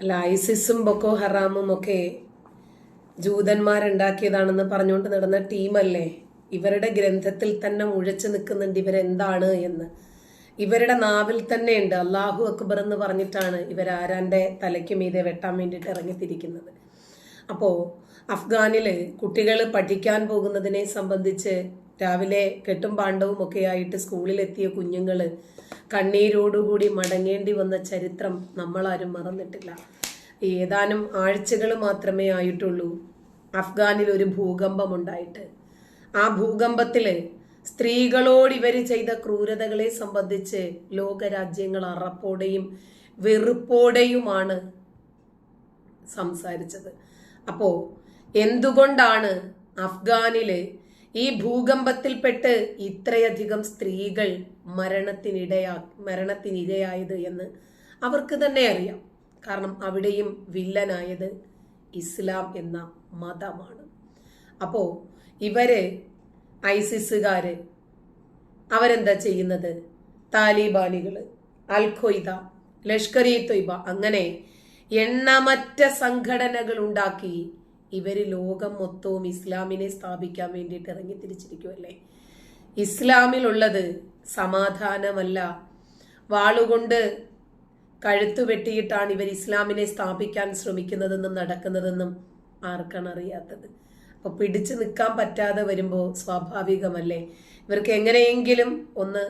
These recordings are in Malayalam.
അല്ല ഐസിസും ബൊക്കോ ഹറാമും ഒക്കെ ജൂതന്മാരുണ്ടാക്കിയതാണെന്ന് പറഞ്ഞുകൊണ്ട് നടന്ന ടീമല്ലേ? ഇവരുടെ ഗ്രന്ഥത്തിൽ തന്നെ മുഴച്ചു നിൽക്കുന്നുണ്ട് ഇവരെന്താണ് എന്ന്. ഇവരുടെ നാവിൽ തന്നെ ഉണ്ട് അള്ളാഹു അക്ബർ എന്ന് പറഞ്ഞിട്ടാണ് ഇവരാരാന്റെ തലയ്ക്ക് മീതെ വെട്ടാൻ വേണ്ടിയിട്ട് ഇറങ്ങിത്തിരിക്കുന്നത്. അപ്പോൾ അഫ്ഗാനിൽ കുട്ടികൾ പഠിക്കാൻ പോകുന്നതിനെ സംബന്ധിച്ച് രാവിലെ കെട്ടും പാണ്ഡവും ഒക്കെ ആയിട്ട് സ്കൂളിലെത്തിയ കുഞ്ഞുങ്ങൾ കണ്ണീരോടുകൂടി മടങ്ങേണ്ടി വന്ന ചരിത്രം നമ്മളാരും മറന്നിട്ടില്ല. ഏതാനും ആഴ്ചകൾ മാത്രമേ ആയിട്ടുള്ളൂ അഫ്ഗാനിൽ ഒരു ഭൂകമ്പം ഉണ്ടായിട്ട് ആ ഭൂകമ്പത്തിൽ സ്ത്രീകളോട് ഇവർ ചെയ്ത ക്രൂരതകളെ സംബന്ധിച്ച് ലോകരാജ്യങ്ങൾ അറപ്പോടെയും വെറുപ്പോടെയുമാണ് സംസാരിച്ചത്. അപ്പോ എന്തുകൊണ്ടാണ് അഫ്ഗാനിൽ ഈ ഭൂകമ്പത്തിൽപ്പെട്ട് ഇത്രയധികം സ്ത്രീകൾ മരണത്തിനിടയാ മരണത്തിനിരയായത് എന്ന് അവർക്ക് തന്നെ അറിയാം. കാരണം അവിടെയും വില്ലനായത് ഇസ്ലാം എന്ന മതമാണ്. അപ്പോൾ ഇവർ ഐസിസുകാര് അവരെന്താ ചെയ്യുന്നത്? താലിബാനികൾ അൽ ഖ്വയ്ദ ലഷ്കർ ഇ തൊയ്ബ അങ്ങനെ എണ്ണമറ്റ സംഘടനകൾ ഉണ്ടാക്കി ഇവർ ലോകം മൊത്തവും ഇസ്ലാമിനെ സ്ഥാപിക്കാൻ വേണ്ടിയിട്ട് ഇറങ്ങി തിരിച്ചിരിക്കുമല്ലേ ഇസ്ലാമിലുള്ളത് സമാധാനമല്ല. വാളുകൊണ്ട് കഴുത്തു വെട്ടിയിട്ടാണ് ഇവർ ഇസ്ലാമിനെ സ്ഥാപിക്കാൻ ശ്രമിക്കുന്നതെന്നും നടക്കുന്നതെന്നും ആർക്കാണ് അറിയാത്തത്. അപ്പൊ പിടിച്ചു നിൽക്കാൻ പറ്റാതെ വരുമ്പോൾ സ്വാഭാവികമല്ലേ? ഇവർക്ക് എങ്ങനെയെങ്കിലും ഒന്ന്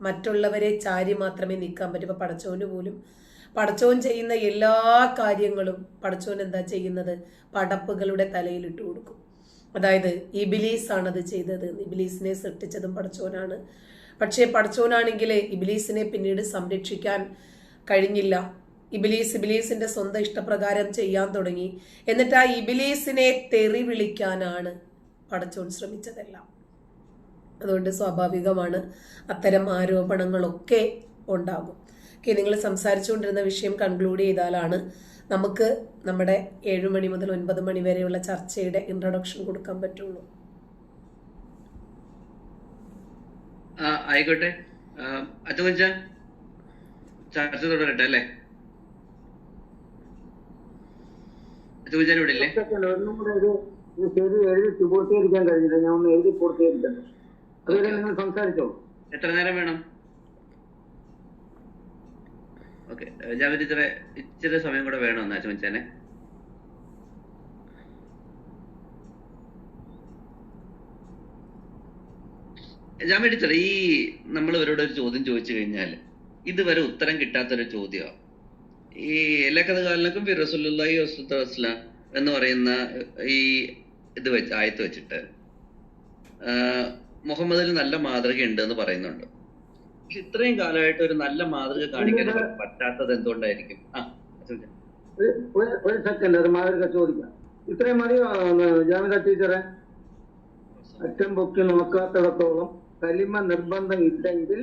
മറ്റുള്ളവരെ ചാരി മാത്രമേ നിൽക്കാൻ പറ്റൂ. ഇപ്പൊ പടച്ചോന് പോലും പടച്ചോൻ ചെയ്യുന്ന എല്ലാ കാര്യങ്ങളും പടച്ചോൻ എന്താ ചെയ്യുന്നത്? പടപ്പുകളുടെ തലയിൽ ഇട്ട് കൊടുക്കും. അതായത് ഇബിലീസ് ആണ് അത് ചെയ്തത്. ഇബിലീസിനെ സൃഷ്ടിച്ചതും പടച്ചോനാണ് പക്ഷേ പടച്ചോനാണെങ്കിൽ ഇബിലീസിനെ പിന്നീട് സംരക്ഷിക്കാൻ കഴിഞ്ഞില്ല. ഇബിലീസ് ഇബിലീസിന്റെ സ്വന്തം ഇഷ്ടപ്രകാരം ചെയ്യാൻ തുടങ്ങി. എന്നിട്ട് ആ ഇബിലീസിനെ തെറി വിളിക്കാനാണ് പടച്ചോൻ ശ്രമിച്ചതെല്ലാം. അതുകൊണ്ട് സ്വാഭാവികമാണ് അത്തരം ആരോപണങ്ങളൊക്കെ ഉണ്ടാകും. ഓക്കെ നിങ്ങൾ സംസാരിച്ചുകൊണ്ടിരുന്ന വിഷയം കൺക്ലൂഡ് ചെയ്താലാണ് നമുക്ക് നമ്മുടെ ഏഴ് മണി മുതൽ ഒൻപത് മണി വരെയുള്ള ചർച്ചയുടെ ഇൻട്രൊഡക്ഷൻ കൊടുക്കാൻ പറ്റുള്ളൂ. ആയിക്കോട്ടെ. അച്ചുകൊഞ്ച ചർച്ച തുടരട്ടെ അല്ലേ? എഴുതി പൂർത്തീകരിക്കാൻ കഴിഞ്ഞില്ല. ഞാൻ ഒന്ന് എഴുതി പൂർത്തീകരിക്കട്ടെ. അതുവരെ നിങ്ങൾ സംസാരിച്ചോ? എത്ര നേരം വേണം? ഓക്കെ ജാവിദ് ഇത്ര ഇച്ചിരി സമയം കൂടെ വേണമെന്ന് ഈ നമ്മൾ ഇവരോട് ഒരു ചോദ്യം ചോദിച്ചു കഴിഞ്ഞാൽ ഇതുവരെ ഉത്തരം കിട്ടാത്തൊരു ചോദ്യമാണ് ഈ എല്ലാ കാലിനക്കും ഫിറസുല്ലാഹി വസ്ലാം എന്ന് പറയുന്ന ഈ ഇത് വെച്ച് ആയത്ത് വെച്ചിട്ട് മുഹമ്മദിൽ നല്ല മാതൃക ഉണ്ട് എന്ന് പറയുന്നുണ്ട്. പക്ഷെ ഇത്രയും കാലമായിട്ട് ഒരു നല്ല മാതൃക കാണിക്കാൻ പറ്റാത്തത് എന്തുകൊണ്ടായിരിക്കും? ആ ഒരു- സെക്കൻഡ് ഒരു മാതൃക ചോദിക്കാം. ഇത്രയും മതി ജാമിത ടീച്ചറെ. അറ്റം പൊക്കി നോക്കാത്തിടത്തോളം കലിമ നിർബന്ധം ഇല്ലെങ്കിൽ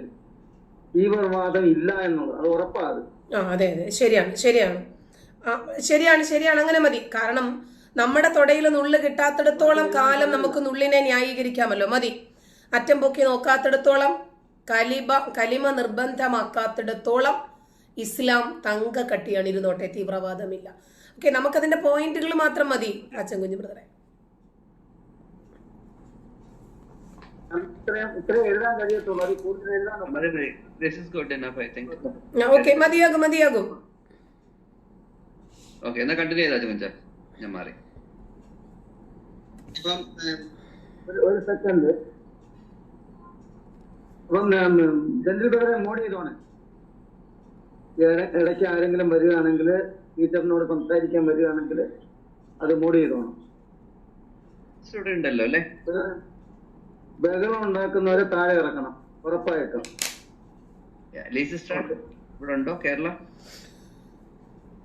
തീവ്രവാദം ഇല്ല എന്നുള്ളത്. അത് ഉറപ്പാണ് ആ അതെ അതെ. ശരിയാണ് ശരിയാണ്. ശരിയാണ് ശരിയാണ്. അങ്ങനെ മതി. കാരണം നമ്മുടെ തൊടയിൽ നുള്ളു കിട്ടാത്തിടത്തോളം കാലം നമുക്ക് നുള്ളിനെ ന്യായീകരിക്കാമല്ലോ. മതി. അറ്റം പൊക്കി നോക്കാത്തിടത്തോളം കലിബ കലിമ നിർബന്ധമാക്കാത്തിടത്തോളം ഇസ്ലാം തങ്ക കട്ടിയാണ് ഇരുന്നോട്ടെ തീവ്രവാദമില്ല. ഓക്കെ നമുക്കതിന്റെ പോയിന്റുകൾ മാത്രം മതി അച്ഛൻ കുഞ്ഞു ബ്രദറെ. ഓക്കെ മതിയാകും മതിയാകും. ഓക്കെ എന്നാ കണ്ടിന്യൂ ചെയ്താ ചോദിച്ചാ ഞാൻ മാറി. ഒരു സെക്കൻഡ് അപ്പം ജനറൽ മോഡ് ചെയ്തോണേ ഇടയ്ക്ക് ആരെങ്കിലും വരികയാണെങ്കിൽ ടീച്ചറിനോട് സംസാരിക്കാൻ വരികയാണെങ്കിൽ അത് മോഡ് ചെയ്തോണം സ്റ്റുഡന്റ് ഉണ്ടല്ലോ അല്ലേ? ബഹളം ഉണ്ടാക്കുന്നവരെ താഴെ ഇറക്കണം ഉറപ്പായിട്ടും. ഇവിടെ ഉണ്ടോ? കേരള?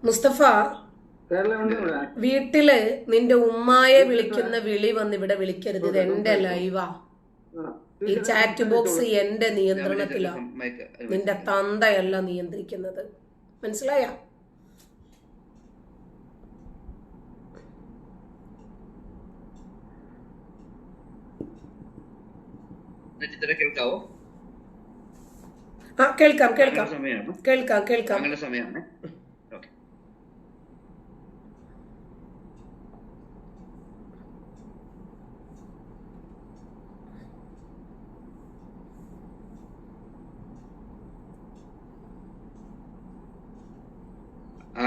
മുസ്തഫ വീട്ടിൽ നിന്റെ ഉമ്മായെ വിളിക്കുന്ന വിളി വന്ന് ഇവിടെ വിളിക്കരുത്. ഇത് എന്റെ ലൈവാ. ഈ ചാറ്റ് ബോക്സ് എന്റെ നിയന്ത്രണത്തിലോ. മൈക്ക് നിന്റെ തന്തയല്ല നിയന്ത്രിക്കുന്നത്. മനസ്സിലായ? കേൾക്കാവോ? ആ കേൾക്കാം കേൾക്കാം. കേൾക്കാം കേൾക്കാം. സമയമാണ് ഓക്കെ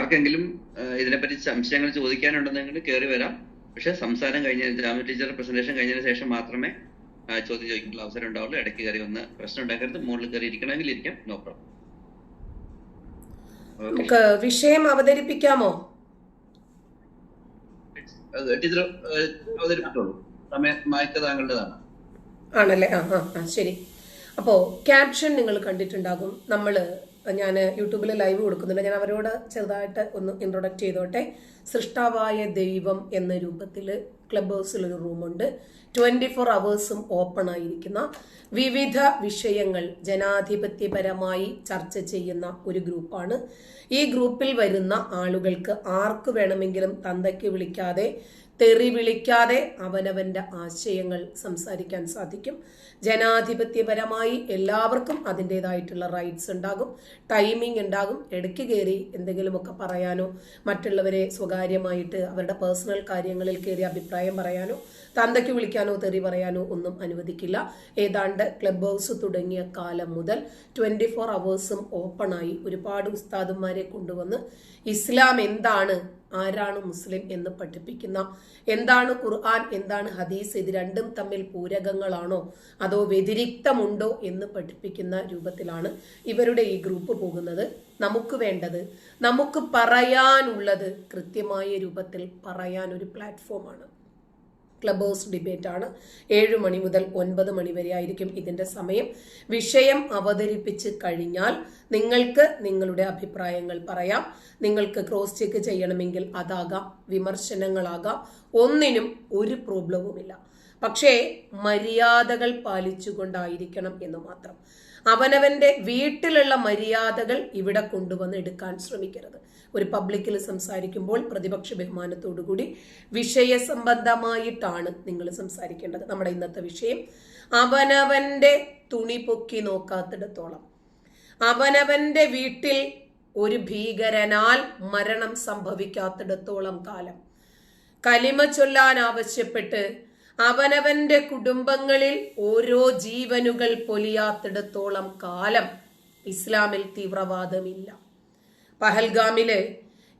ആർക്കെങ്കിലും ഇതിനെപ്പറ്റി സംശയങ്ങൾ ചോദിക്കാനുണ്ടെന്നെങ്കിൽ കയറി വരാം. പക്ഷെ സംസാരം കഴിഞ്ഞ ജാമ്യ ടീച്ചർ പ്രസന്റേഷൻ കഴിഞ്ഞതിന് ശേഷം മാത്രമേ ചോദ്യം ചോദിക്കാനുള്ള അവസരം ഉണ്ടാവുള്ളൂ. ഇടയ്ക്ക് കയറി വന്ന് പ്രശ്നം ഉണ്ടാക്കരുത്. മുകളിൽ കയറി ഇരിക്കണമെങ്കിൽ ഇരിക്കാം നോ പ്രോബ്ലം. നമുക്ക് വിഷയം അവതരിപ്പിക്കാമോ? ടീച്ചർ അവതരിപ്പിച്ചോളൂ. സമയം മയക്ക് താങ്കളുടേതാണ്. ആണല്ലേ? ആ ആ ശരി. അപ്പോ ക്യാപ്ഷൻ നിങ്ങൾ കണ്ടിട്ടുണ്ടാകും. നമ്മൾ ഞാൻ യൂട്യൂബിൽ ലൈവ് കൊടുക്കുന്നുണ്ട്. ഞാൻ അവരോട് ചെറുതായിട്ട് ഒന്ന് ഇൻട്രൊഡക്റ്റ് ചെയ്തോട്ടെ. സൃഷ്ടാവായ ദൈവം എന്ന രൂപത്തിൽ ക്ലബ് ഹൗസിലൊരു റൂമുണ്ട്. ട്വന്റി ഫോർ അവേഴ്സും ഓപ്പൺ ആയിരിക്കുന്ന വിവിധ വിഷയങ്ങൾ ജനാധിപത്യപരമായി ചർച്ച ചെയ്യുന്ന ഒരു ഗ്രൂപ്പാണ്. ഈ ഗ്രൂപ്പിൽ വരുന്ന ആളുകൾക്ക് ആർക്ക് വേണമെങ്കിലും തന്തയ്ക്ക് വിളിക്കാതെ തെറി വിളിക്കാതെ അവനവന്റെ ആശയങ്ങൾ സംസാരിക്കാൻ സാധിക്കും. ജനാധിപത്യപരമായി എല്ലാവർക്കും അതിന്റെതായിട്ടുള്ള റൈറ്റ്സ് ഉണ്ടാകും. ടൈമിംഗ് ഉണ്ടാകും. ഇടയ്ക്ക് കയറി എന്തെങ്കിലുമൊക്കെ പറയാനോ മറ്റുള്ളവരെ സ്വകാര്യമായിട്ട് അവരുടെ പേഴ്സണൽ കാര്യങ്ങളിൽ കയറി അഭിപ്രായം പറയാനോ തന്തയ്ക്ക് വിളിക്കാനോ തെറി പറയാനോ ഒന്നും അനുവദിക്കില്ല. ഏതാണ്ട് ക്ലബ് ഹൗസ് തുടങ്ങിയ കാലം മുതൽ ട്വന്റി ഫോർ അവേഴ്സും ഓപ്പണായി ഒരുപാട് ഉസ്താദന്മാരെ കൊണ്ടുവന്ന് ഇസ്ലാം എന്താണ് ആരാണ് മുസ്ലിം എന്ന് പഠിപ്പിക്കുന്ന എന്താണ് ഖുർആൻ എന്താണ് ഹദീസ് ഇത് രണ്ടും തമ്മിൽ പൂരകങ്ങളാണോ അതോ വ്യതിരിക്തമുണ്ടോ എന്ന് പഠിപ്പിക്കുന്ന രൂപത്തിലാണ് ഇവരുടെ ഈ ഗ്രൂപ്പ് പോകുന്നത്. നമുക്ക് വേണ്ടത് നമുക്ക് പറയാനുള്ളത് കൃത്യമായ രൂപത്തിൽ പറയാൻ ഒരു പ്ലാറ്റ്ഫോമാണ് ക്ലബ് ഹൗസ് ഡിബേറ്റ് ആണ് ഏഴ് മണി മുതൽ ഒൻപത് മണി വരെ ആയിരിക്കും ഇതിന്റെ സമയം. വിഷയം അവതരിപ്പിച്ച് കഴിഞ്ഞാൽ നിങ്ങൾക്ക് നിങ്ങളുടെ അഭിപ്രായങ്ങൾ പറയാം. നിങ്ങൾക്ക് ക്രോസ് ചെക്ക് ചെയ്യണമെങ്കിൽ അതാകാം വിമർശനങ്ങളാകാം. ഒന്നിനും ഒരു പ്രോബ്ലവുമില്ല. പക്ഷേ മര്യാദകൾ പാലിച്ചുകൊണ്ടായിരിക്കണം എന്ന് മാത്രം. അവനവന്റെ വീട്ടിലുള്ള മര്യാദകൾ ഇവിടെ കൊണ്ടുവന്ന് എടുക്കാൻ ശ്രമിക്കരുത്. ഒരു പബ്ലിക്കിൽ സംസാരിക്കുമ്പോൾ പ്രതിപക്ഷ ബഹുമാനത്തോടുകൂടി വിഷയ സംബന്ധമായിട്ടാണ് നിങ്ങൾ സംസാരിക്കേണ്ടത്. നമ്മുടെ ഇന്നത്തെ വിഷയം അവനവന്റെ തുണി പൊക്കി നോക്കാത്തിടത്തോളം. അവനവന്റെ വീട്ടിൽ ഒരു ഭീകരനാൽ മരണം സംഭവിക്കാത്തിടത്തോളം കാലം. കലിമ ചൊല്ലാൻ ആവശ്യപ്പെട്ട് അവനവന്റെ കുടുംബങ്ങളിൽ ഓരോ ജീവനുകൾ പൊലിയാത്തിടത്തോളം കാലം ഇസ്ലാമിൽ തീവ്രവാദമില്ല. പഹൽഗാമിൽ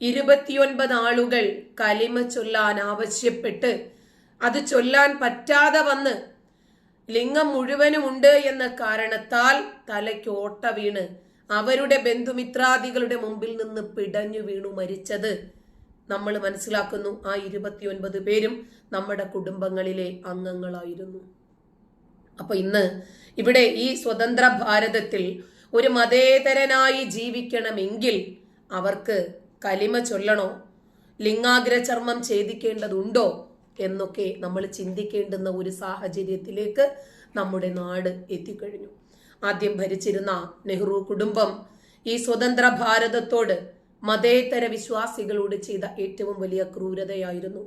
ഇരുപത്തിയൊൻപത് ആളുകൾ കലിമ ചൊല്ലാൻ ആവശ്യപ്പെട്ട് അത് ചൊല്ലാൻ പറ്റാതെ വന്ന് ലിംഗം മുഴുവനും ഉണ്ട് എന്ന കാരണത്താൽ തലയ്ക്ക് ഓട്ട വീണ് അവരുടെ ബന്ധുമിത്രാദികളുടെ മുമ്പിൽ നിന്ന് പിടഞ്ഞു വീണു മരിച്ചത്. നമ്മൾ മനസ്സിലാക്കുന്നു ആ ഇരുപത്തിയൊൻപത് പേരും നമ്മുടെ കുടുംബങ്ങളിലെ അംഗങ്ങളായിരുന്നു. അപ്പൊ ഇന്ന് ഇവിടെ ഈ സ്വതന്ത്ര ഭാരതത്തിൽ ഒരു മതേതരനായി ജീവിക്കണമെങ്കിൽ അവർക്ക് കലിമ ചൊല്ലണോ? ലിംഗാഗ്ര ചർമ്മം ഛേദിക്കേണ്ടതുണ്ടോ? എന്നൊക്കെ നമ്മൾ ചിന്തിക്കേണ്ടുന്ന ഒരു സാഹചര്യത്തിലേക്ക് നമ്മുടെ നാട് എത്തിക്കഴിഞ്ഞു. ആദ്യം ഭരിച്ചിരുന്ന നെഹ്റു കുടുംബം ഈ സ്വതന്ത്ര ഭാരതത്തോട് മതേതര വിശ്വാസികളോട് ചെയ്ത ഏറ്റവും വലിയ ക്രൂരതയായിരുന്നു.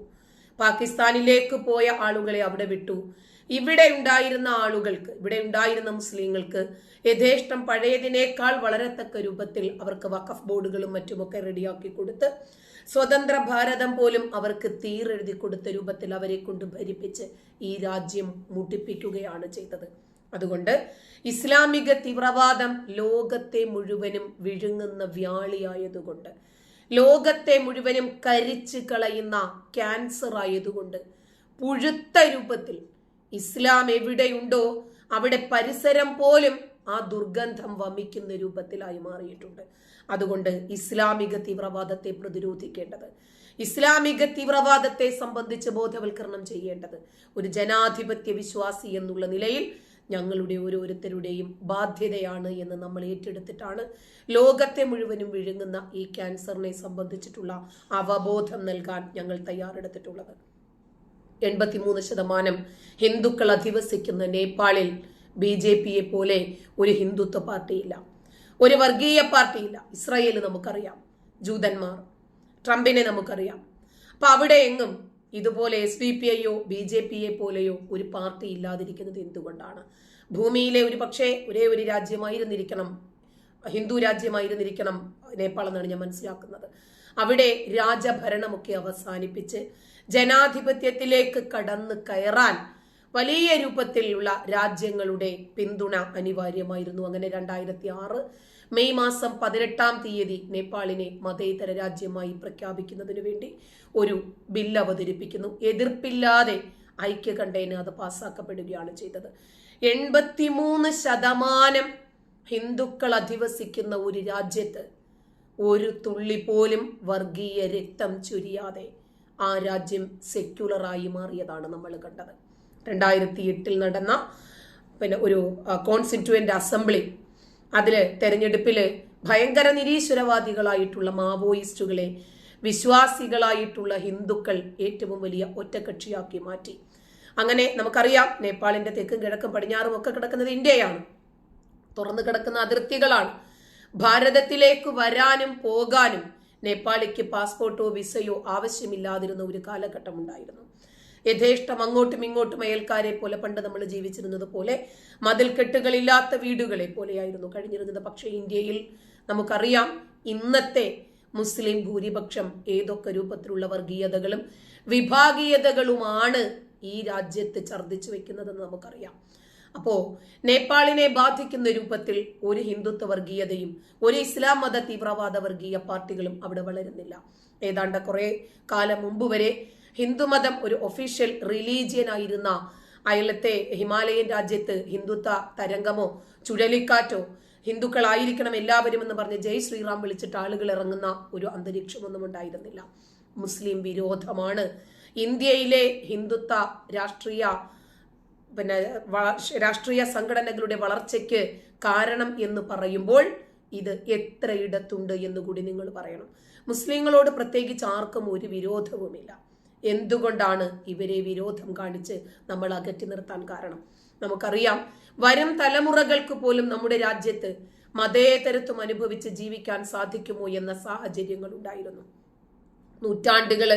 പാകിസ്ഥാനിലേക്ക് പോയ ആളുകളെ അവിടെ വിട്ടു. ഇവിടെ ഉണ്ടായിരുന്ന ആളുകൾക്ക് ഇവിടെ ഉണ്ടായിരുന്ന മുസ്ലിങ്ങൾക്ക് യഥേഷ്ടം പഴയതിനേക്കാൾ വളരത്തക്ക രൂപത്തിൽ അവർക്ക് വഖഫ് ബോർഡുകളും മറ്റുമൊക്കെ റെഡിയാക്കി കൊടുത്ത് സ്വതന്ത്ര ഭാരതം പോലും അവർക്ക് തീരെഴുതി കൊടുത്ത രൂപത്തിൽ അവരെ കൊണ്ട് ഭരിപ്പിച്ച് ഈ രാജ്യം മുട്ടിപ്പിക്കുകയാണ് ചെയ്തത്. അതുകൊണ്ട് ഇസ്ലാമിക തീവ്രവാദം ലോകത്തെ മുഴുവനും വിഴുങ്ങുന്ന വ്യാളിയായതുകൊണ്ട് ലോകത്തെ മുഴുവനും കരിച്ചു കളയുന്ന ക്യാൻസർ ആയതുകൊണ്ട് പുഴുത്ത രൂപത്തിൽ ഇസ്ലാം എവിടെയുണ്ടോ അവിടെ പരിസരം പോലും ആ ദുർഗന്ധം വമിക്കുന്ന രൂപത്തിലായി മാറിയിട്ടുണ്ട്. അതുകൊണ്ട് ഇസ്ലാമിക തീവ്രവാദത്തെ പ്രതിരോധിക്കേണ്ടത് ഇസ്ലാമിക തീവ്രവാദത്തെ സംബന്ധിച്ച് ബോധവൽക്കരണം ചെയ്യേണ്ടത് ഒരു ജനാധിപത്യ വിശ്വാസി എന്നുള്ള നിലയിൽ ഞങ്ങളുടെ ഓരോരുത്തരുടെയും ബാധ്യതയാണ് എന്ന് നമ്മൾ ഏറ്റെടുത്തിട്ടാണ് ലോകത്തെ മുഴുവനും വിഴുങ്ങുന്ന ഈ ക്യാൻസറിനെ സംബന്ധിച്ചിട്ടുള്ള അവബോധം നൽകാൻ ഞങ്ങൾ തയ്യാറെടുത്തിട്ടുള്ളത്. എൺപത്തിമൂന്ന് ശതമാനം ഹിന്ദുക്കൾ അധിവസിക്കുന്ന നേപ്പാളിൽ ബി ജെ പിയെ പോലെ ഒരു ഹിന്ദുത്വ പാർട്ടിയില്ല. ഒരു വർഗീയ പാർട്ടിയില്ല. ഇസ്രായേൽ നമുക്കറിയാം. ജൂതന്മാർ. ട്രംപിനെ നമുക്കറിയാം. അപ്പൊ അവിടെ എങ്ങും ഇതുപോലെ എസ് ഡി പി ഐയോ ബി ജെ പിയെ പോലെയോ ഒരു പാർട്ടി ഇല്ലാതിരിക്കുന്നത് എന്തുകൊണ്ടാണ്? ഭൂമിയിലെ ഒരു പക്ഷേ ഒരേ ഒരു രാജ്യമായിരുന്നിരിക്കണം. ഹിന്ദു രാജ്യമായിരുന്നിരിക്കണം നേപ്പാൾ എന്നാണ് ഞാൻ മനസ്സിലാക്കുന്നത്. അവിടെ രാജഭരണമൊക്കെ അവസാനിപ്പിച്ച് ജനാധിപത്യത്തിലേക്ക് കടന്ന് കയറാൻ വലിയ രൂപത്തിലുള്ള രാജ്യങ്ങളുടെ പിന്തുണ അനിവാര്യമായിരുന്നു. അങ്ങനെ രണ്ടായിരത്തി ആറ് മെയ് മാസം പതിനെട്ടാം തീയതി നേപ്പാളിനെ മതേതര രാജ്യമായി പ്രഖ്യാപിക്കുന്നതിന് വേണ്ടി ഒരു ബില്ല് അവതരിപ്പിക്കുന്നു. എതിർപ്പില്ലാതെ ഐക്യകണ്ഠേന അത് പാസ്സാക്കപ്പെടുകയാണ് ചെയ്തത്. എൺപത്തിമൂന്ന് ശതമാനം ഹിന്ദുക്കൾ അധിവസിക്കുന്ന ഒരു രാജ്യത്ത് ഒരു തുള്ളി പോലും വർഗീയ രക്തം ചുരിയാതെ ആ രാജ്യം സെക്യുലറായി മാറിയതാണ് നമ്മൾ കണ്ടത്. രണ്ടായിരത്തി എട്ടിൽ നടന്ന പിന്നെ ഒരു കോൺസ്റ്റിറ്റ്യുവന്റ് അസംബ്ലി അതിൽ തെരഞ്ഞെടുപ്പിൽ ഭയങ്കര നിരീശ്വരവാദികളായിട്ടുള്ള മാവോയിസ്റ്റുകളെ വിശ്വാസികളായിട്ടുള്ള ഹിന്ദുക്കൾ ഏറ്റവും വലിയ ഒറ്റക്കക്ഷിയാക്കി മാറ്റി. അങ്ങനെ നമുക്കറിയാം നേപ്പാളിന്റെ തെക്കും കിഴക്കും പടിഞ്ഞാറും ഒക്കെ കിടക്കുന്നത് ഇന്ത്യയാണ്. തുറന്നു കിടക്കുന്ന അതിർത്തികളാണ്. ഭാരതത്തിലേക്ക് വരാനും പോകാനും നേപ്പാളിക്ക് പാസ്പോർട്ടോ വിസയോ ആവശ്യമില്ലാതിരുന്ന ഒരു കാലഘട്ടം ഉണ്ടായിരുന്നു യഥേഷ്ടം അങ്ങോട്ടും ഇങ്ങോട്ടും അയൽക്കാരെ പോലെ പണ്ട് നമ്മൾ ജീവിച്ചിരുന്നത് പോലെ മതിൽക്കെട്ടുകളില്ലാത്ത വീടുകളെ പോലെയായിരുന്നു കഴിഞ്ഞിരുന്നത്. പക്ഷേ ഇന്ത്യയിൽ നമുക്കറിയാം ഇന്നത്തെ മുസ്ലിം ഭൂരിപക്ഷം ഏതൊക്കെ രൂപത്തിലുള്ള വർഗീയതകളും വിഭാഗീയതകളുമാണ് ഈ രാജ്യത്ത് ഛർദ്ദിച്ചു വെക്കുന്നതെന്ന് നമുക്കറിയാം. അപ്പോ നേപ്പാളിനെ ബാധിക്കുന്ന രൂപത്തിൽ ഒരു ഹിന്ദുത്വ വർഗീയതയും ഒരു ഇസ്ലാം മത തീവ്രവാദ വർഗീയ പാർട്ടികളും അവിടെ വളരുന്നില്ല. ഏതാണ്ട് കുറെ കാലം മുമ്പ് വരെ ഹിന്ദുമതം ഒരു ഒഫീഷ്യൽ റിലീജിയൻ ആയിരുന്ന അയലത്തെ ഹിമാലയൻ രാജ്യത്ത് ഹിന്ദുത്വ തരംഗമോ ചുഴലിക്കാറ്റോ ഹിന്ദുക്കളായിരിക്കണം എല്ലാവരും എന്ന് പറഞ്ഞ് ജയ് ശ്രീറാം വിളിച്ചിട്ട് ആളുകൾ ഇറങ്ങുന്ന ഒരു അന്തരീക്ഷമൊന്നും ഉണ്ടായിരുന്നില്ല. മുസ്ലിം വിരോധമാണ് ഇന്ത്യയിലെ ഹിന്ദുത്വ രാഷ്ട്രീയ പിന്നെ രാഷ്ട്രീയ സംഘടനകളുടെ വളർച്ചയ്ക്ക് കാരണം എന്ന് പറയുമ്പോൾ ഇത് എത്രയിടത്തുണ്ട് എന്ന് കൂടി നിങ്ങൾ പറയണം. മുസ്ലിങ്ങളോട് പ്രത്യേകിച്ച് ആർക്കും ഒരു വിരോധവുമില്ല. എന്തുകൊണ്ടാണ് ഇവരെ വിരോധം കാണിച്ച് നമ്മൾ അകറ്റി നിർത്താൻ കാരണം? നമുക്കറിയാം വരും തലമുറകൾക്ക് പോലും നമ്മുടെ രാജ്യത്ത് മതേതരത്വം അനുഭവിച്ച് ജീവിക്കാൻ സാധിക്കുമോ എന്ന സാഹചര്യങ്ങൾ ഉണ്ടായിരുന്നു. നൂറ്റാണ്ടുകൾ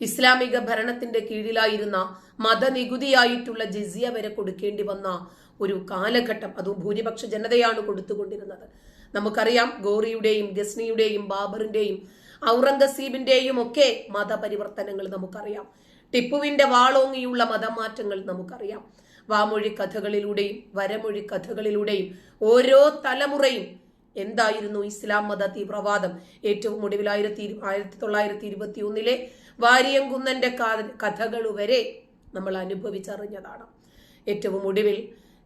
ഇസ്ലാമിക ഭരണത്തിന്റെ കീഴിലായിരുന്ന മതനികുതിയായിട്ടുള്ള ജിസിയ വരെ കൊടുക്കേണ്ടി വന്ന ഒരു കാലഘട്ടം അതും ഭൂരിപക്ഷ ജനതയാണ് കൊടുത്തുകൊണ്ടിരുന്നത്. നമുക്കറിയാം ഗോറിയുടെയും ഗസ്നിയുടെയും ബാബറിന്റെയും ഔറംഗസീബിന്റെയും ഒക്കെ മതപരിവർത്തനങ്ങൾ നമുക്കറിയാം. ടിപ്പുവിന്റെ വാളോങ്ങിയുള്ള മതമാറ്റങ്ങൾ നമുക്കറിയാം. വാമൊഴി കഥകളിലൂടെയും വരമൊഴി കഥകളിലൂടെയും ഓരോ തലമുറയും എന്തായിരുന്നു ഇസ്ലാം മത തീവ്രവാദം? ഏറ്റവും ഒടുവിൽ ആയിരത്തി ആയിരത്തി തൊള്ളായിരത്തി ഇരുപത്തി ഒന്നിലെ വാരിയംകുന്നന്റെ കഥകൾ വരെ നമ്മൾ അനുഭവിച്ചറിഞ്ഞതാണ്. ഏറ്റവും ഒടുവിൽ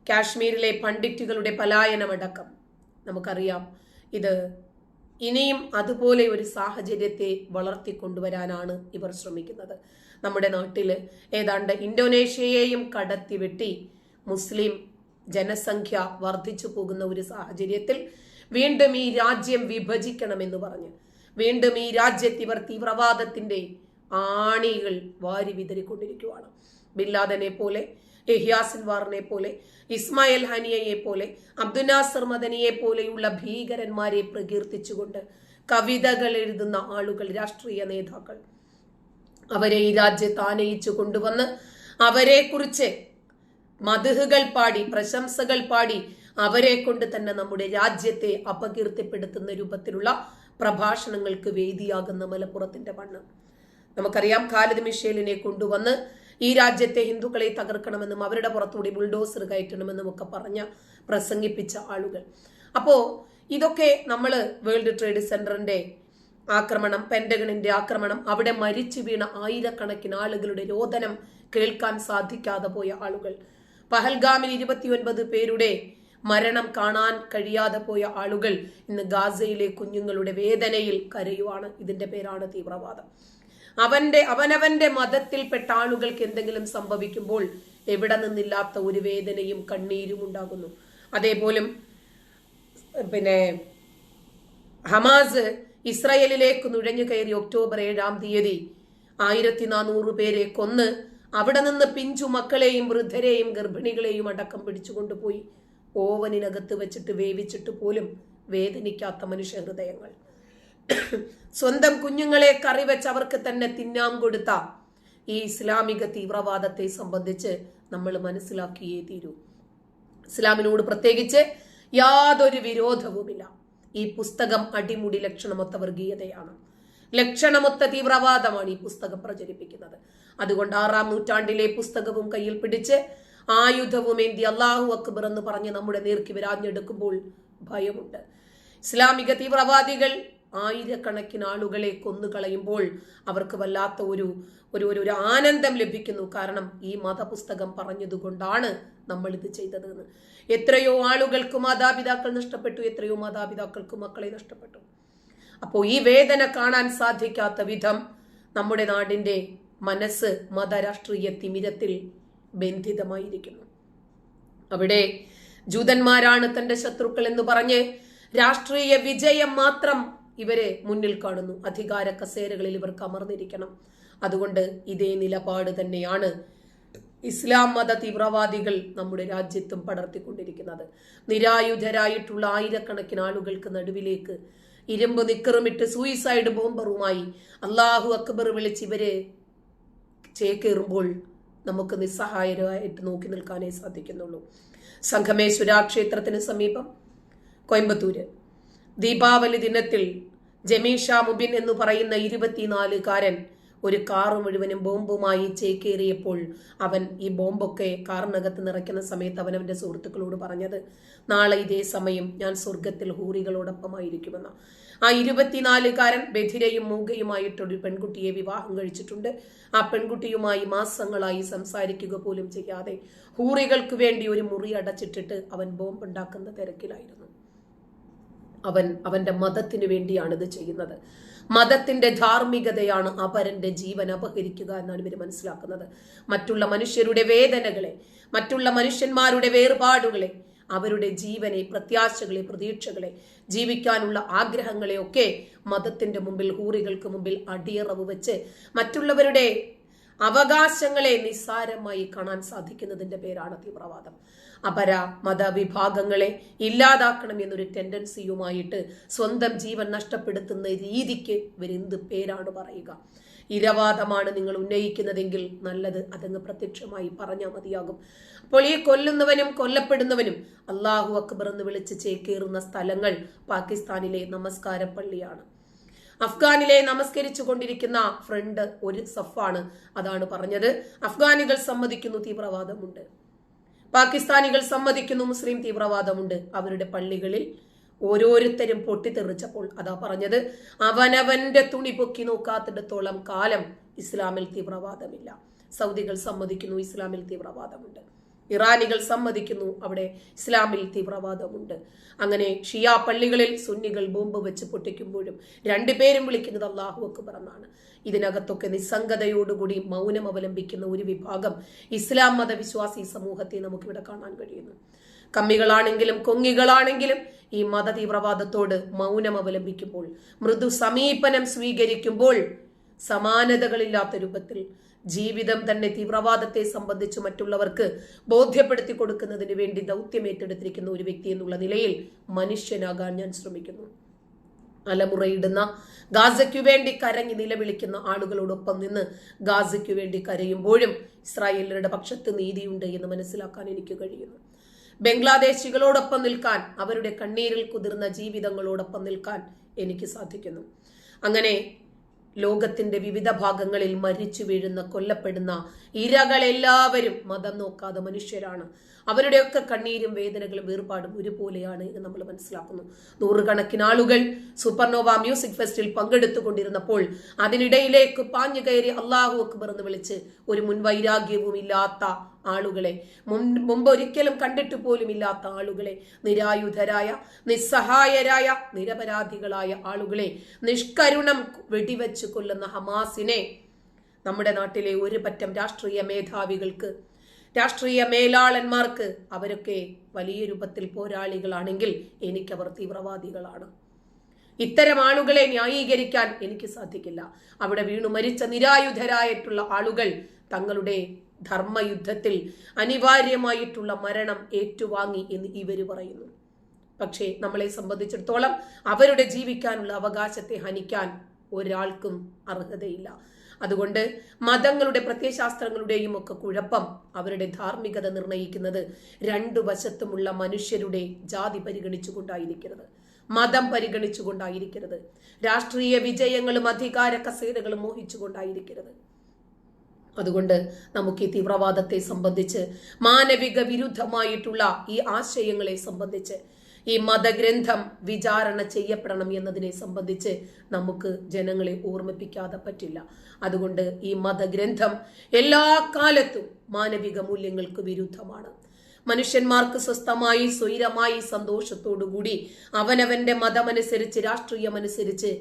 കാശ്മീരിലെ പണ്ഡിറ്റുകളുടെ പലായനമടക്കം നമുക്കറിയാം ഇത് ഇനിയും അതുപോലെ ഒരു സാഹചര്യത്തെ വളർത്തിക്കൊണ്ടുവരാനാണ് ഇവർ ശ്രമിക്കുന്നത്. നമ്മുടെ നാട്ടിൽ ഏതാണ്ട് ഇന്തോനേഷ്യയെയും കടത്തിവെട്ടി മുസ്ലിം ജനസംഖ്യ വർദ്ധിച്ചു പോകുന്ന ഒരു സാഹചര്യത്തിൽ വീണ്ടും ഈ രാജ്യം വിഭജിക്കണമെന്ന് പറഞ്ഞ് വീണ്ടും ഈ രാജ്യത്ത് ഇവർ ആണികൾ വാരി വിതറിക്കൊണ്ടിരിക്കുവാണ്. ബില്ലാദനെ പോലെ യഹ്യാസിൻവാറിനെ പോലെ ഇസ്മായിൽ ഹനിയയെ പോലെ അബ്ദുനാസർ മദനിയെ പോലെയുള്ള ഭീകരന്മാരെ പ്രകീർത്തിച്ചുകൊണ്ട് കവിതകൾ എഴുതുന്ന ആളുകൾ രാഷ്ട്രീയ നേതാക്കൾ. അവരെ ഈ രാജ്യത്ത് ആനയിച്ചു കൊണ്ടുവന്ന് അവരെ കുറിച്ച് മധുഹുകൾ പാടി പ്രശംസകൾ പാടി അവരെ കൊണ്ട് തന്നെ നമ്മുടെ രാജ്യത്തെ അപകീർത്തിപ്പെടുത്തുന്ന രൂപത്തിലുള്ള പ്രഭാഷണങ്ങൾക്ക് വേദിയാകുന്ന മലപ്പുറത്തിന്റെ മണ്ണ്. നമുക്കറിയാം ഖാലിദ് മിഷേലിനെ കൊണ്ടുവന്ന് ഈ രാജ്യത്തെ ഹിന്ദുക്കളെ തകർക്കണമെന്നും അവരുടെ പുറത്തുകൂടി ബുൾഡോസർ കയറ്റണമെന്നും ഒക്കെ പറഞ്ഞ പ്രസംഗിപ്പിച്ച ആളുകൾ. അപ്പോ ഇതൊക്കെ നമ്മൾ വേൾഡ് ട്രേഡ് സെന്ററിന്റെ ആക്രമണം പെന്റഗണിന്റെ ആക്രമണം അവിടെ മരിച്ചു വീണ ആയിരക്കണക്കിന് ആളുകളുടെ രോദനം കേൾക്കാൻ സാധിക്കാതെ പോയ ആളുകൾ. പഹൽഗാമിൽ ഇരുപത്തിയൊൻപത് പേരുടെ മരണം കാണാൻ കഴിയാതെ പോയ ആളുകൾ ഇന്ന് ഗാസയിലെ കുഞ്ഞുങ്ങളുടെ വേദനയിൽ കരയുവാണ്. ഇതിന്റെ പേരാണ് തീവ്രവാദം. അവന്റെ അവനവന്റെ മതത്തിൽപ്പെട്ട ആളുകൾക്ക് എന്തെങ്കിലും സംഭവിക്കുമ്പോൾ എവിടെ നിന്നില്ലാത്ത ഒരു വേദനയും കണ്ണീരും ഉണ്ടാകുന്നു. അതേപോലെ പിന്നെ ഹമാസ് ഇസ്രയേലിലേക്ക് നുഴഞ്ഞു കയറി ഒക്ടോബർ ഏഴാം തീയതി ആയിരത്തി നാനൂറ് പേരെ കൊന്ന് അവിടെ നിന്ന് പിഞ്ചു മക്കളെയും വൃദ്ധരെയും ഗർഭിണികളെയും അടക്കം പിടിച്ചുകൊണ്ടുപോയി. ഓവനിനകത്ത് വെച്ചിട്ട് വേവിച്ചിട്ട് പോലും വേദനിക്കാത്ത മനുഷ്യ ഹൃദയങ്ങൾ. സ്വന്തം കുഞ്ഞുങ്ങളെ കറി വെച്ച് അവർക്ക് തന്നെ തിന്നാൻ കൊടുത്ത ഈ ഇസ്ലാമിക തീവ്രവാദത്തെ സംബന്ധിച്ച് നമ്മൾ മനസ്സിലാക്കിയേ തീരൂ. ഇസ്ലാമിനോട് പ്രത്യേകിച്ച് യാതൊരു വിരോധവുമില്ല. ഈ പുസ്തകം അടിമുടി ലക്ഷണമൊത്ത വർഗീയതയാണ് ലക്ഷണമൊത്ത തീവ്രവാദമാണ് ഈ പുസ്തകം പ്രചരിപ്പിക്കുന്നത്. അതുകൊണ്ട് ആറാം നൂറ്റാണ്ടിലെ പുസ്തകവും കയ്യിൽ പിടിച്ച് ആയുധവും ഏന്തി അള്ളാഹു അക്ബർ എന്ന് പറഞ്ഞ് നമ്മുടെ നേർക്ക് വിരാഞ്ഞെടുക്കുമ്പോൾ ഭയമുണ്ട്. ഇസ്ലാമിക തീവ്രവാദികൾ ആയിരക്കണക്കിന് ആളുകളെ കൊന്നുകളയുമ്പോൾ അവർക്ക് വല്ലാത്ത ഒരു ഒരു ഒരു ആനന്ദം ലഭിക്കുന്നു. കാരണം ഈ മതപുസ്തകം പറഞ്ഞതുകൊണ്ടാണ് നമ്മൾ ഇത് ചെയ്തതെന്ന്. എത്രയോ ആളുകൾക്ക് മാതാപിതാക്കൾ നഷ്ടപ്പെട്ടു എത്രയോ മാതാപിതാക്കൾക്ക് മക്കളെ നഷ്ടപ്പെട്ടു. അപ്പോൾ ഈ വേദന കാണാൻ സാധിക്കാത്ത വിധം നമ്മുടെ നാടിന്റെ മനസ്സ് മതരാഷ്ട്രീയ തിമിരത്തിൽ ബന്ധിതമായിരിക്കുന്നു. അവിടെ ജൂതന്മാരാണ് തന്റെ ശത്രുക്കൾ എന്ന് പറഞ്ഞ് രാഷ്ട്രീയ വിജയം മാത്രം ഇവരെ മുന്നിൽ കാണുന്നു. അധികാര കസേരകളിൽ ഇവർക്ക് അമർന്നിരിക്കണം അതുകൊണ്ട് ഇതേ നിലപാട് തന്നെയാണ് ഇസ്ലാം മത തീവ്രവാദികൾ നമ്മുടെ രാജ്യത്തും പടർത്തിക്കൊണ്ടിരിക്കുന്നത്. നിരായുധരായിട്ടുള്ള ആയിരക്കണക്കിന് ആളുകൾക്ക് നടുവിലേക്ക് ഇരുമ്പ് നിക്കറുമിട്ട് സൂയിസൈഡ് ബോംബറുമായി അള്ളാഹു അക്ബർ വിളിച്ച് ഇവരെ ചേക്കേറുമ്പോൾ നമുക്ക് നിസ്സഹായരായിട്ട് നോക്കി നിൽക്കാനേ സാധിക്കുന്നുള്ളൂ. സംഘമേശ്വര ക്ഷേത്രത്തിന് സമീപം കോയമ്പത്തൂര്. ദീപാവലി ദിനത്തിൽ ജമീഷ മുബിൻ എന്ന് പറയുന്ന ഇരുപത്തിനാലുകാരൻ ഒരു കാറ് മുഴുവനും ബോംബുമായി ചേക്കേറിയപ്പോൾ അവൻ ഈ ബോംബൊക്കെ കാറിനകത്ത് നിറയ്ക്കുന്ന സമയത്ത് അവൻ അവന്റെ സുഹൃത്തുക്കളോട് പറഞ്ഞത് നാളെ ഇതേ സമയം ഞാൻ സ്വർഗത്തിൽ ഹൂറികളോടൊപ്പമായിരിക്കുമെന്ന്. ആ ഇരുപത്തിനാലുകാരൻ ബധിരയും മൂകയുമായിട്ടൊരു പെൺകുട്ടിയെ വിവാഹം കഴിച്ചിട്ടുണ്ട്. ആ പെൺകുട്ടിയുമായി മാസങ്ങളായി സംസാരിക്കുക പോലും ചെയ്യാതെ ഹൂറികൾക്ക് വേണ്ടി ഒരു മുറി അടച്ചിട്ടിട്ട് അവൻ ബോംബുണ്ടാക്കുന്ന തിരക്കിലായിരുന്നു. അവൻ അവന്റെ മതത്തിന് വേണ്ടിയാണ് ഇത് ചെയ്യുന്നത്. മതത്തിന്റെ ധാർമ്മികതയാണ് അപരന്റെ ജീവൻ അപഹരിക്കുക എന്നാണ് ഇവർ മനസ്സിലാക്കുന്നത്. മറ്റുള്ള മനുഷ്യരുടെ വേദനകളെ മറ്റുള്ള മനുഷ്യന്മാരുടെ വേർപാടുകളെ അവരുടെ ജീവനെ പ്രത്യാശകളെ പ്രതീക്ഷകളെ ജീവിക്കാനുള്ള ആഗ്രഹങ്ങളെ ഒക്കെ മതത്തിന്റെ മുമ്പിൽ ഹൂറികൾക്ക് മുമ്പിൽ അടിയറവ് വെച്ച് മറ്റുള്ളവരുടെ അവകാശങ്ങളെ നിസ്സാരമായി കാണാൻ സാധിക്കുന്നതിന്റെ പേരാണ് തീവ്രവാദം. അപര മതവിഭാഗങ്ങളെ ഇല്ലാതാക്കണം എന്നൊരു ടെൻഡൻസിയുമായിട്ട് സ്വന്തം ജീവൻ നഷ്ടപ്പെടുത്തുന്ന രീതിക്ക് ഇവരെന്ത് പേരാണ് പറയുക? ഇരവാദമാണ് നിങ്ങൾ ഉന്നയിക്കുന്നതെങ്കിൽ നല്ലത് അതങ്ങ് പ്രത്യക്ഷമായി പറഞ്ഞാൽ മതിയാകും. അപ്പോൾ ഈ കൊല്ലുന്നവനും കൊല്ലപ്പെടുന്നവനും അള്ളാഹു അക്ബർ എന്ന് വിളിച്ച് ചേക്കേറുന്ന സ്ഥലങ്ങൾ പാകിസ്ഥാനിലെ നമസ്കാര പള്ളിയാണ് അഫ്ഗാനിലെ നമസ്കരിച്ചു കൊണ്ടിരിക്കുന്ന ഫ്രണ്ട് ഒരു സഫാണ് അതാണ് പറഞ്ഞത്. അഫ്ഗാനികൾ സമ്മതിക്കുന്നു തീവ്രവാദമുണ്ട്. പാകിസ്ഥാനികൾ സമ്മതിക്കുന്നു മുസ്ലിം തീവ്രവാദമുണ്ട്. അവരുടെ പള്ളികളിൽ ഓരോരുത്തരും പൊട്ടിത്തെറിച്ചപ്പോൾ അതാ പറഞ്ഞത്. അവനവന്റെ തുണി പൊക്കി നോക്കാത്തിടത്തോളം കാലം ഇസ്ലാമിൽ തീവ്രവാദമില്ല. സൗദികൾ സമ്മതിക്കുന്നു ഇസ്ലാമിൽ തീവ്രവാദമുണ്ട്. ഇറാനികൾ സമ്മതിക്കുന്നു. അവിടെ ഇസ്ലാമിൽ തീവ്രവാദമുണ്ട്. അങ്ങനെ ഷിയ പള്ളികളിൽ സുന്നികൾ ബോംബ് വെച്ച് പൊട്ടിക്കുമ്പോഴും രണ്ടുപേരും വിളിക്കുന്നത് അള്ളാഹു അക്ബർ എന്നാണ്. ഇതിനകത്തൊക്കെ നിസ്സംഗതയോടുകൂടി മൗനം അവലംബിക്കുന്ന ഒരു വിഭാഗം ഇസ്ലാം മതവിശ്വാസി സമൂഹത്തെ നമുക്കിവിടെ കാണാൻ കഴിയുന്നു. കമ്മികളാണെങ്കിലും കൊങ്ങികളാണെങ്കിലും ഈ മത തീവ്രവാദത്തോട് മൗനം അവലംബിക്കുമ്പോൾ മൃദു സമീപനം സ്വീകരിക്കുമ്പോൾ സമാനതകളില്ലാത്ത രൂപത്തിൽ ജീവിതം തന്നെ തീവ്രവാദത്തെ സംബന്ധിച്ച് മറ്റുള്ളവർക്ക് ബോധ്യപ്പെടുത്തി കൊടുക്കുന്നതിന് വേണ്ടി ദൗത്യം ഏറ്റെടുത്തിരിക്കുന്ന ഒരു വ്യക്തി എന്നുള്ള നിലയിൽ മനുഷ്യനാകാൻ ഞാൻ ശ്രമിക്കുന്നു. അലമുറയിടുന്ന ഗാസയ്ക്കു വേണ്ടി കരഞ്ഞ് നിലവിളിക്കുന്ന ആളുകളോടൊപ്പം നിന്ന് ഗാസയ്ക്കു വേണ്ടി കരയുമ്പോഴും ഇസ്രായേലരുടെ പക്ഷത്ത് നീതിയുണ്ട് എന്ന് മനസ്സിലാക്കാൻ എനിക്ക് കഴിയുന്നു. ബംഗ്ലാദേശികളോടൊപ്പം നിൽക്കാൻ അവരുടെ കണ്ണീരിൽ കുതിർന്ന ജീവിതങ്ങളോടൊപ്പം നിൽക്കാൻ എനിക്ക് സാധിക്കുന്നു. അങ്ങനെ ലോകത്തിന്റെ വിവിധ ഭാഗങ്ങളിൽ മരിച്ചു വീഴുന്ന കൊല്ലപ്പെടുന്ന ഇരകളെല്ലാവരും മതം നോക്കാതെ മനുഷ്യരാണ്. അവരുടെയൊക്കെ കണ്ണീരും വേദനകളും വേർപാടും ഒരുപോലെയാണ് എന്ന് നമ്മൾ മനസ്സിലാക്കുന്നു. നൂറുകണക്കിന് ആളുകൾ സൂപ്പർനോവ മ്യൂസിക് ഫെസ്റ്റിൽ പങ്കെടുത്തുകൊണ്ടിരുന്നപ്പോൾ അതിനിടയിലേക്ക് പാഞ്ഞു കയറി അള്ളാഹു അക്ബർ എന്ന് വിളിച്ച് ഒരു മുൻവൈരാഗ്യവും ഇല്ലാത്ത ആളുകളെ മുമ്പ് ഒരിക്കലും കണ്ടിട്ട് പോലും ഇല്ലാത്ത ആളുകളെ നിരായുധരായ നിസ്സഹായരായ നിരപരാധികളായ ആളുകളെ നിഷ്കരുണം വെടിവെച്ച് കൊല്ലുന്ന ഹമാസിനെ നമ്മുടെ നാട്ടിലെ ഒരു പറ്റം രാഷ്ട്രീയ മേധാവികൾക്ക് രാഷ്ട്രീയ മേലാളന്മാർക്ക് അവരൊക്കെ വലിയ രൂപത്തിൽ പോരാളികളാണെങ്കിൽ എനിക്കവർ തീവ്രവാദികളാണ്. ഇത്തരം ആളുകളെ ന്യായീകരിക്കാൻ എനിക്ക് സാധിക്കില്ല. അവിടെ വീണു മരിച്ച നിരായുധരായിട്ടുള്ള ആളുകൾ തങ്ങളുടെ ധർമ്മയുദ്ധത്തിൽ അനിവാര്യമായിട്ടുള്ള മരണം ഏറ്റുവാങ്ങി എന്ന് ഇവർ പറയുന്നു. പക്ഷേ നമ്മളെ സംബന്ധിച്ചിടത്തോളം അവരുടെ ജീവിക്കാനുള്ള അവകാശത്തെ ഹനിക്കാൻ ഒരാൾക്കും അർഹതയില്ല. അതുകൊണ്ട് മതങ്ങളുടെ പ്രത്യയശാസ്ത്രങ്ങളുടെയും ഒക്കെ കുഴപ്പം അവരുടെ ധാർമ്മികത നിർണയിക്കുന്നത് രണ്ടു വശത്തുമുള്ള മനുഷ്യരുടെ ജാതി പരിഗണിച്ചുകൊണ്ടായിരിക്കരുത്. മതം പരിഗണിച്ചുകൊണ്ടായിരിക്കരുത്. രാഷ്ട്രീയ വിജയങ്ങളും അധികാര കസേരകളും മോഹിച്ചുകൊണ്ടായിരിക്കരുത്. അതുകൊണ്ട് നമുക്ക് ഈ തീവ്രവാദത്തെ സംബന്ധിച്ച് മാനവിക വിരുദ്ധമായിട്ടുള്ള ഈ ആശയങ്ങളെ സംബന്ധിച്ച് ഈ മതഗ്രന്ഥം വിചാരണ ചെയ്യപ്പെടണം എന്നതിനെ സംബന്ധിച്ച് നമുക്ക് ജനങ്ങളെ ഓർമ്മിപ്പിക്കാതെ പറ്റില്ല. അതുകൊണ്ട് ഈ മതഗ്രന്ഥം എല്ലാ കാലത്തും മാനവിക മൂല്യങ്ങൾക്ക് വിരുദ്ധമാണ്. മനുഷ്യന്മാർക്ക് സ്വസ്ഥമായി സ്വൈരമായി സന്തോഷത്തോടുകൂടി അവനവന്റെ മതമനുസരിച്ച് രാഷ്ട്രീയമനുസരിച്ച്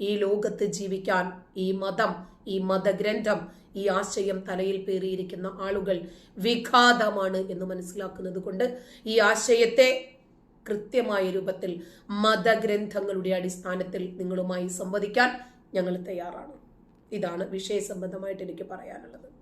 ഈ ലോകത്ത് ജീവിക്കാൻ ഈ മതം ഈ മതഗ്രന്ഥം ഈ ആശയം തലയിൽ പേറിയിരിക്കുന്ന ആളുകൾ വിഘാതമാണ് എന്ന് മനസ്സിലാക്കുന്നത് കൊണ്ട് ഈ ആശയത്തെ കൃത്യമായ രൂപത്തിൽ മതഗ്രന്ഥങ്ങളുടെ അടിസ്ഥാനത്തിൽ നിങ്ങളുമായി സംവദിക്കാൻ ഞങ്ങൾ തയ്യാറാണ്. ഇതാണ് വിഷയസംബന്ധമായിട്ട് എനിക്ക് പറയാനുള്ളത്.